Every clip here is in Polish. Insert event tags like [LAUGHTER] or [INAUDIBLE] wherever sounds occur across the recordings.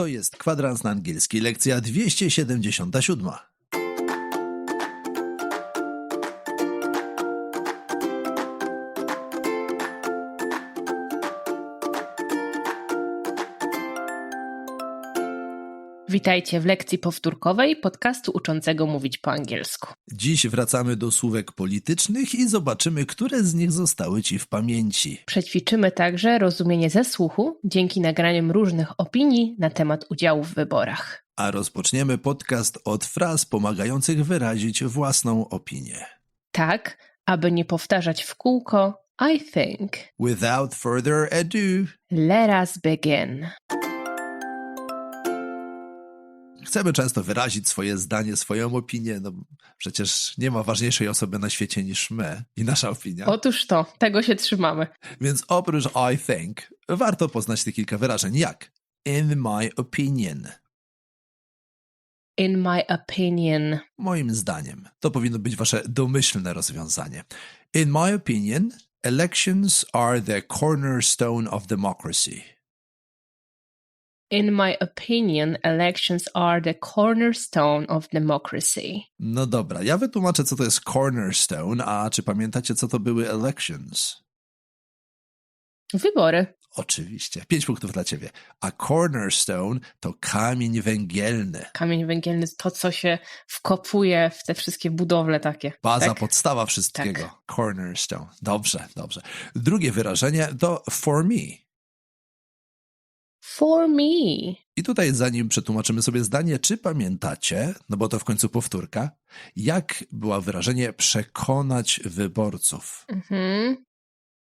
To jest kwadrans na angielski, lekcja 277. Witajcie w lekcji powtórkowej podcastu uczącego mówić po angielsku. Dziś wracamy do słówek politycznych i zobaczymy, które z nich zostały Ci w pamięci. Przećwiczymy także rozumienie ze słuchu dzięki nagraniom różnych opinii na temat udziału w wyborach. A rozpoczniemy podcast od fraz pomagających wyrazić własną opinię. Tak, aby nie powtarzać w kółko I think. Without further ado, Let us begin. Chcemy często wyrazić swoje zdanie, swoją opinię. No, przecież nie ma ważniejszej osoby na świecie niż my i nasza opinia. Otóż to, tego się trzymamy. Więc oprócz I think, warto poznać te kilka wyrażeń, jak in my opinion, In my opinion. moim zdaniem. To powinno być wasze domyślne rozwiązanie. In my opinion, elections are the cornerstone of democracy. In my opinion, elections are the cornerstone of democracy. No dobra, ja wytłumaczę, co to jest cornerstone, a czy pamiętacie, co to były elections? Wybory. Oczywiście. Pięć punktów dla ciebie. A cornerstone to kamień węgielny. Kamień węgielny to, co się wkopuje w te wszystkie budowle takie. Baza, tak? podstawa wszystkiego. Tak. Cornerstone. Dobrze, dobrze. Drugie wyrażenie to for me. For me. I tutaj, zanim przetłumaczymy sobie zdanie, czy pamiętacie, no bo to w końcu powtórka, jak było wyrażenie przekonać wyborców? Mhm.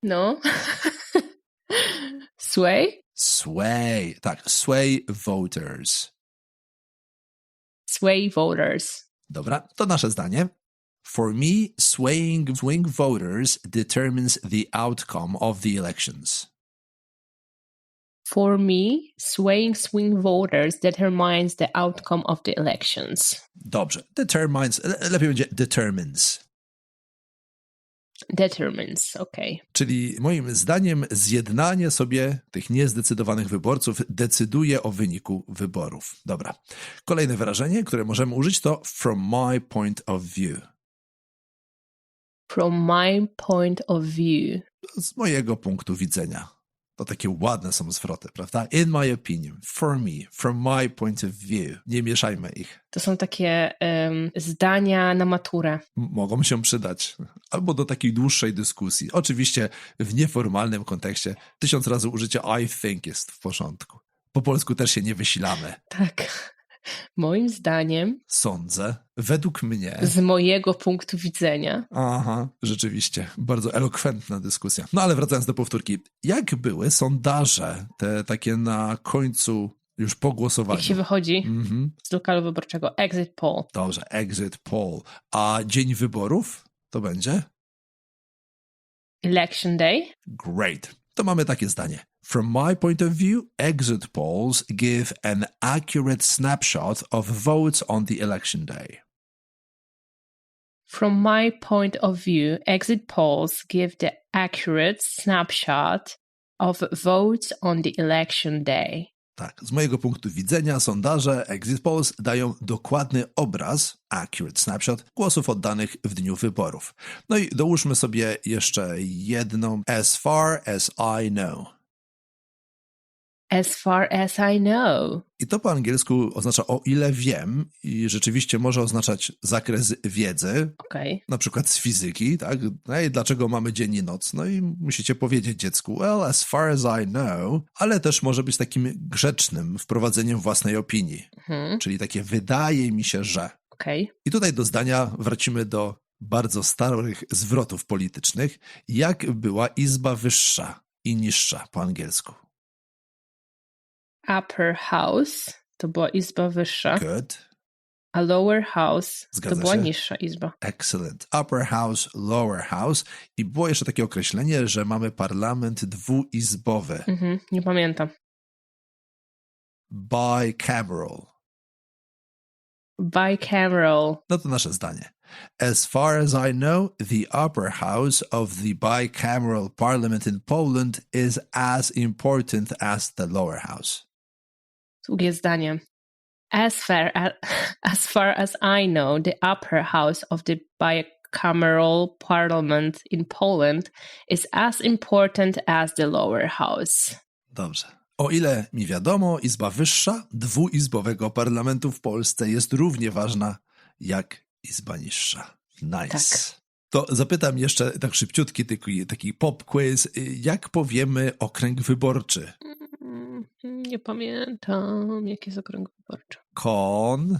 No. [LAUGHS] Sway? Sway, tak, sway voters. Sway voters. Dobra, to nasze zdanie. For me, swaying swing voters determines the outcome of the elections. For me, swaying swing voters determines the outcome of the elections. Dobrze, determines, le- lepiej będzie determines. Determines, okay. Czyli moim zdaniem zjednanie sobie tych niezdecydowanych wyborców decyduje o wyniku wyborów. Dobra. Kolejne wyrażenie, które możemy użyć to from my point of view. From my point of view. Z mojego punktu widzenia. To takie ładne są zwroty, prawda? In my opinion, for me, from my point of view. Nie mieszajmy ich. To są takie em, zdania na maturę. M- Mogą się przydać. Albo do takiej dłuższej dyskusji. Oczywiście w nieformalnym kontekście tysiąc razy użycie I think jest w porządku. Po polsku też się nie wysilamy. Tak. Moim zdaniem, Sądzę, według mnie. z mojego punktu widzenia, Aha, rzeczywiście, bardzo elokwentna dyskusja. No ale wracając do powtórki, jak były sondaże, te takie na końcu już po głosowaniu? jak się wychodzi Mhm, z lokalu wyborczego, exit poll. dobrze, exit poll. A dzień wyborów to będzie? Election day. Great. To mamy takie zdanie. From my point of view, exit polls give an accurate snapshot of votes on the election day. From my point of view, exit polls give the accurate snapshot of votes on the election day. Tak, z mojego punktu widzenia sondaże exit polls dają dokładny obraz, accurate snapshot, głosów oddanych w dniu wyborów. No i dołóżmy sobie jeszcze jedną, as far as I know. As far as I know. I to po angielsku oznacza o ile wiem i rzeczywiście może oznaczać zakres wiedzy, Okay. na przykład z fizyki, tak? No i dlaczego mamy dzień i noc? No i musicie powiedzieć dziecku, well, as far as I know, ale też może być takim grzecznym wprowadzeniem własnej opinii, Mhm. czyli takie wydaje mi się, że. Okay. I tutaj do zdania wracimy do bardzo starych zwrotów politycznych, jak była izba wyższa i niższa po angielsku. Upper house to była izba wyższa, Good, a lower house Zgadza to była się. niższa izba. excellent. Upper house, lower house. I było jeszcze takie określenie, że mamy parlament dwuizbowy, Mhm. Nie pamiętam. bicameral. Bicameral. No to nasze zdanie. As far as I know, the upper house of the bicameral parliament in Poland is as important as the lower house. Długie zdanie. As far as, as far as I know, the upper house of the bicameral parliament in Poland is as important as the lower house. Dobrze. O ile mi wiadomo, izba wyższa dwuizbowego parlamentu w Polsce jest równie ważna jak izba niższa. Nice. Tak. To zapytam jeszcze tak szybciutki taki, taki pop quiz. Jak powiemy okręg wyborczy? Nie pamiętam, jaki jest okręg wyborczy. Kon...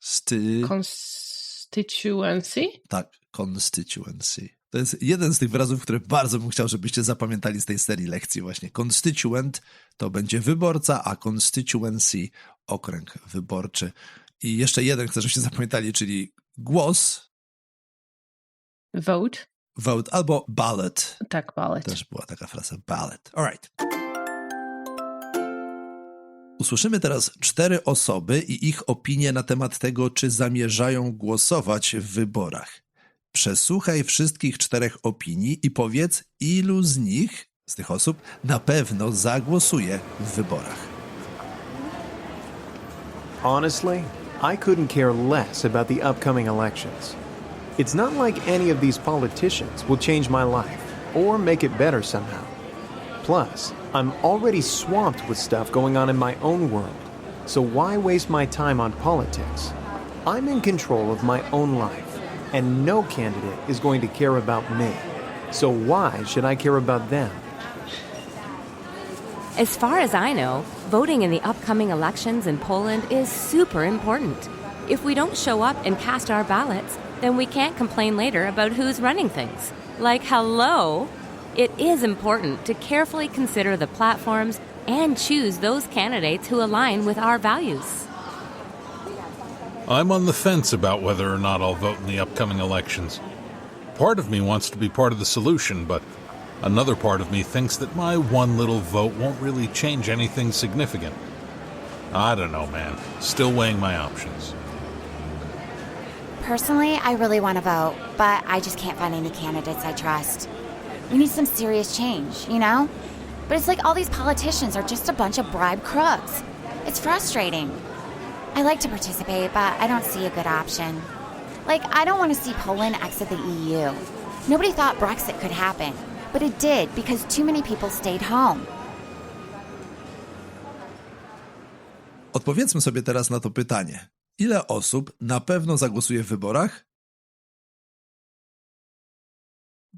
Sty... Constituency? Tak, constituency. To jest jeden z tych wyrazów, które bardzo bym chciał, żebyście zapamiętali z tej serii lekcji właśnie. Constituent to będzie wyborca, a constituency okręg wyborczy. I jeszcze jeden chcę, żebyście zapamiętali, czyli głos, Vote? vote albo ballot. Tak, ballot. Też była taka fraza ballot. Alright. Usłyszymy teraz cztery osoby i ich opinie na temat tego, czy zamierzają głosować w wyborach. Przesłuchaj wszystkich czterech opinii i powiedz, ilu z nich, z tych osób, na pewno zagłosuje w wyborach. Honestly, I couldn't care less about the upcoming elections. It's not like any of these politicians will change my life or make it better somehow. Plus, I'm already swamped with stuff going on in my own world, so why waste my time on politics? I'm in control of my own life, and no candidate is going to care about me. So why should I care about them? As far as I know, voting in the upcoming elections in Poland is super important. If we don't show up and cast our ballots, then we can't complain later about who's running things. Like, hello! It is important to carefully consider the platforms and choose those candidates who align with our values. I'm on the fence about whether or not I'll vote in the upcoming elections. Part of me wants to be part of the solution, but another part of me thinks that my one little vote won't really change anything significant. I don't know, man. Still weighing my options. Personally, I really want to vote, but I just can't find any candidates I trust. We need some serious change, you know? But it's like all these politicians are just a bunch of bribe crooks. It's frustrating. I like to participate, but I don't see a good option. Like, I don't want to see Poland exit the EU. Nobody thought Brexit could happen, but it did because too many people stayed home. Odpowiedzmy sobie teraz na to pytanie. Ile osób na pewno zagłosuje w wyborach?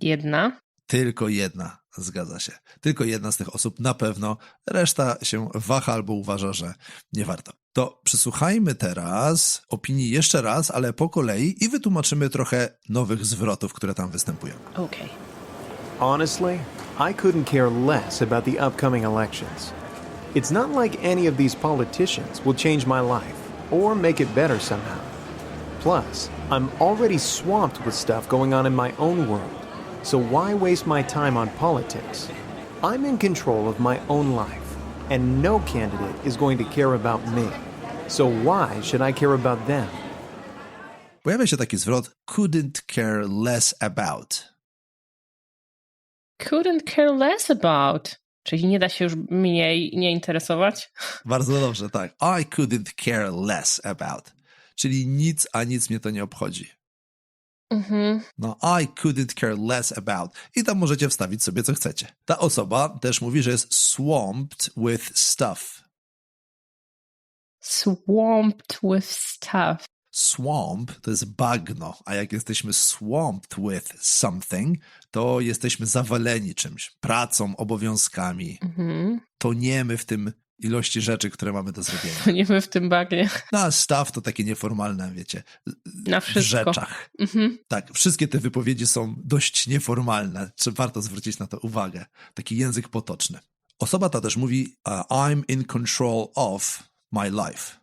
Jedna. Tylko jedna, zgadza się. Tylko jedna z tych osób na pewno, reszta się waha albo uważa, że nie warto. To przysłuchajmy teraz opinii jeszcze raz, ale po kolei i wytłumaczymy trochę nowych zwrotów, które tam występują. Okay. Honestly, I couldn't care less about the upcoming elections. It's not like any of these politicians will change my life or make it better somehow. Plus, I'm already swamped with stuff going on in my own world, so why waste my time on politics? I'm in control of my own life, and no candidate is going to care about me. So why should I care about them? Pojawia się taki zwrot couldn't care less about. Couldn't care less about. Czyli nie da się już mniej nie interesować? Bardzo dobrze, tak. I couldn't care less about. Czyli nic, a nic mnie to nie obchodzi. Mhm. No, I couldn't care less about. I tam możecie wstawić sobie, co chcecie. Ta osoba też mówi, że jest swamped with stuff. Swamped with stuff. Swamp to jest bagno, a jak jesteśmy swamped with something, to jesteśmy zawaleni czymś, pracą, obowiązkami. Mhm. Toniemy w tym ilości rzeczy, które mamy do zrobienia. To nie my w tym bagnie. No, a stuff to takie nieformalne, wiecie, Na w wszystko. rzeczach. Mhm. Tak, wszystkie te wypowiedzi są dość nieformalne. Czy warto zwrócić na to uwagę? Taki język potoczny. Osoba ta też mówi uh, I'm in control of my life.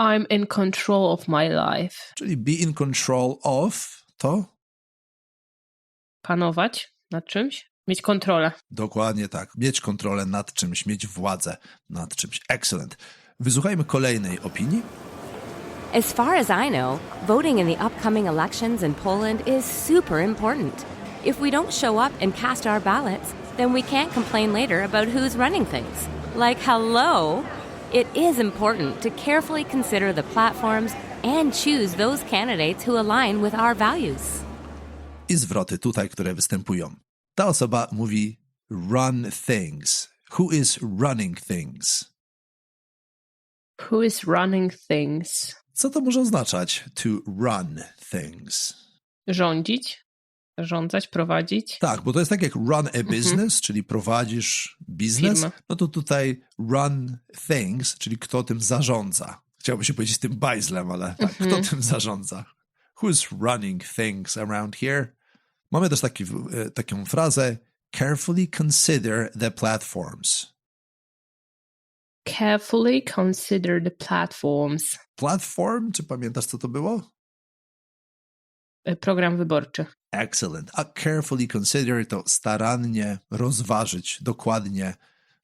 I'm in control of my life. Czyli be in control of to Panować nad czymś? Mieć kontrolę. dokładnie tak. Mieć kontrolę nad czymś, mieć władzę nad czymś. Excellent. Wysłuchajmy kolejnej opinii. As far as I know, voting in the upcoming elections in Poland is super important. If we don't show up and cast our ballots, then we can't complain later about who's running things. Like, hello? It is important to carefully consider the platforms and choose those candidates who align with our values. I zwroty tutaj, które występują. Ta osoba mówi run things. Who is running things? Who is running things? Co to może oznaczać to run things? Rządzić, rządzać, prowadzić. Tak, bo to jest tak jak run a business, czyli prowadzisz biznes, no to tutaj run things, czyli kto tym zarządza. Chciałbym się powiedzieć tym bajzlem, ale tak, kto tym zarządza? Who's running things around here? Mamy też taki, e, taką frazę carefully consider the platforms. Carefully consider the platforms. Platform, czy pamiętasz co to było? E, Program wyborczy. Excellent. A carefully consider to starannie rozważyć, dokładnie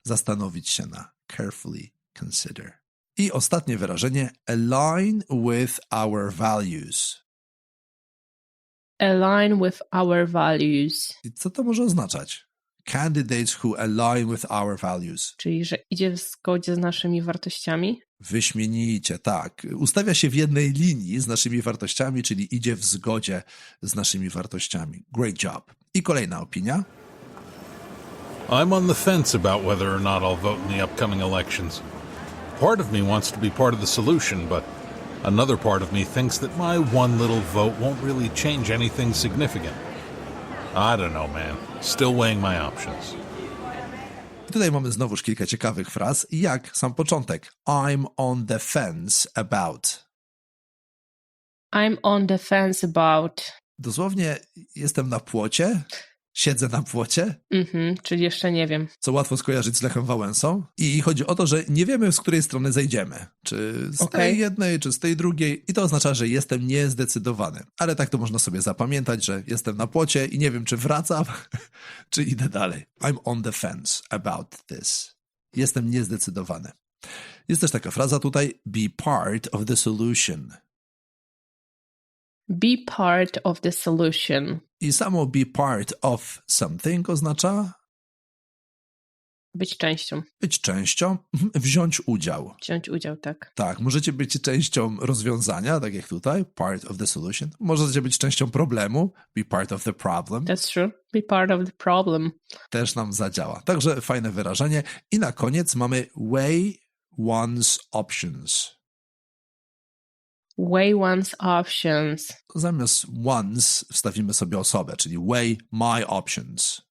zastanowić się na carefully consider. I ostatnie wyrażenie align with our values. Align with our values. I co to może oznaczać? Candidates who align with our values. Czyli, że idzie w zgodzie z naszymi wartościami. Wyśmienicie, tak. Ustawia się w jednej linii z naszymi wartościami, czyli idzie w zgodzie z naszymi wartościami. Great job. I kolejna opinia. I'm on the fence about whether or not I'll vote in the upcoming elections. Part of me wants to be part of the solution, but another part of me thinks that my one little vote won't really change anything significant. I don't know, man. Still weighing my options. Tutaj mamy znowuż kilka ciekawych fraz, jak sam początek. I'm on the fence about. I'm on the fence about. Dosłownie jestem na płocie, siedzę na płocie, Mhm, czyli jeszcze nie wiem. co łatwo skojarzyć z Lechem Wałęsą. I chodzi o to, że nie wiemy, z której strony zejdziemy. Czy z Okej. tej jednej, czy z tej drugiej. I to oznacza, że jestem niezdecydowany. Ale tak to można sobie zapamiętać, że jestem na płocie i nie wiem, czy wracam, [LAUGHS] czy idę dalej. I'm on the fence about this. Jestem niezdecydowany. Jest też taka fraza tutaj, be part of the solution. Be part of the solution. I samo be part of something oznacza Być częścią. być częścią, mhm, wziąć udział. Wziąć udział, tak. Tak, możecie być częścią rozwiązania, tak jak tutaj, part of the solution. Możecie być częścią problemu, be part of the problem. That's true. Be part of the problem. Też nam zadziała. Także fajne wyrażenie. I na koniec mamy weigh one's options. Weigh one's options. Zamiast one's wstawimy sobie osobę, czyli weigh my options.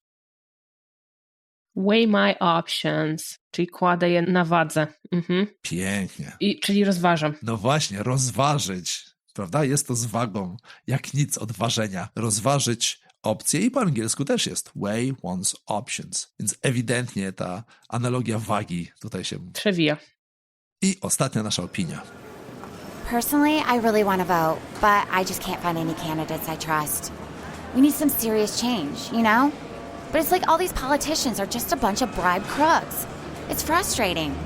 Weigh my options. Czyli kładę je na wadze. Mhm. Pięknie. I, czyli rozważam. No właśnie, rozważyć, prawda? Jest to z wagą, jak nic od ważenia. Rozważyć opcje i po angielsku też jest weigh one's options. Więc ewidentnie ta analogia wagi tutaj się... Przewija. I ostatnia nasza opinia. Personally, I really want to vote, but I just can't find any candidates I trust. We need some serious change, you know? But it's like all these politicians are just a bunch of bribe crooks. It's frustrating.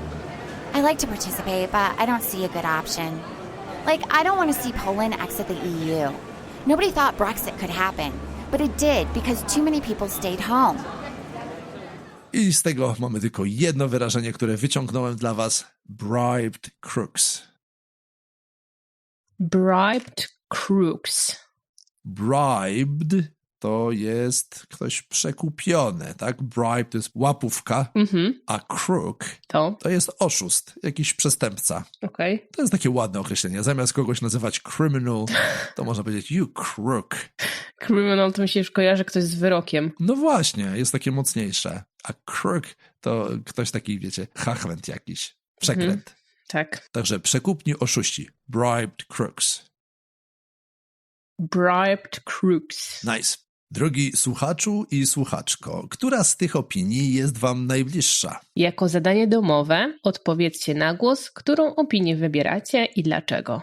I like to participate, but I don't see a good option. Like, I don't want to see Poland exit the EU. Nobody thought Brexit could happen, but it did because too many people stayed home. I z tego mamy tylko jedno wyrażenie, które wyciągnąłem dla was. Bribed crooks. Bribed crooks. Bribed to jest ktoś przekupiony, tak? Bribe to jest łapówka, Mhm. a crook To. to jest oszust, jakiś przestępca. Okej. To jest takie ładne określenie. Zamiast kogoś nazywać criminal, to można powiedzieć you crook. Criminal to mi się już kojarzy ktoś z wyrokiem. No właśnie, jest takie mocniejsze. A crook to ktoś taki, wiecie, hachwent jakiś, przekręt. Tak. Także przekupni oszuści. Bribed crooks. Bribed crooks. Nice. Drogi słuchaczu i słuchaczko, która z tych opinii jest wam najbliższa? Jako zadanie domowe odpowiedzcie na głos, którą opinię wybieracie i dlaczego.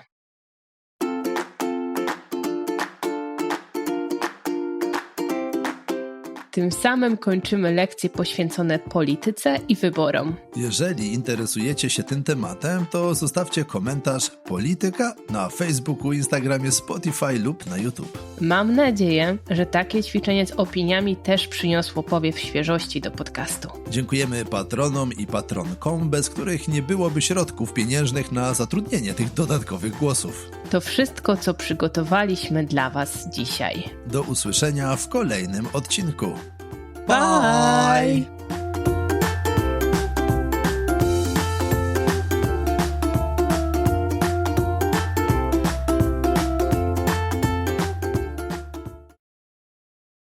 Tym samym kończymy lekcje poświęcone polityce i wyborom. Jeżeli interesujecie się tym tematem, to zostawcie komentarz polityka na Facebooku, Instagramie, Spotify lub na YouTube. Mam nadzieję, że takie ćwiczenie z opiniami też przyniosło powiew świeżości do podcastu. Dziękujemy patronom i patronkom, bez których nie byłoby środków pieniężnych na zatrudnienie tych dodatkowych głosów. To wszystko, co przygotowaliśmy dla Was dzisiaj. Do usłyszenia w kolejnym odcinku. Bye!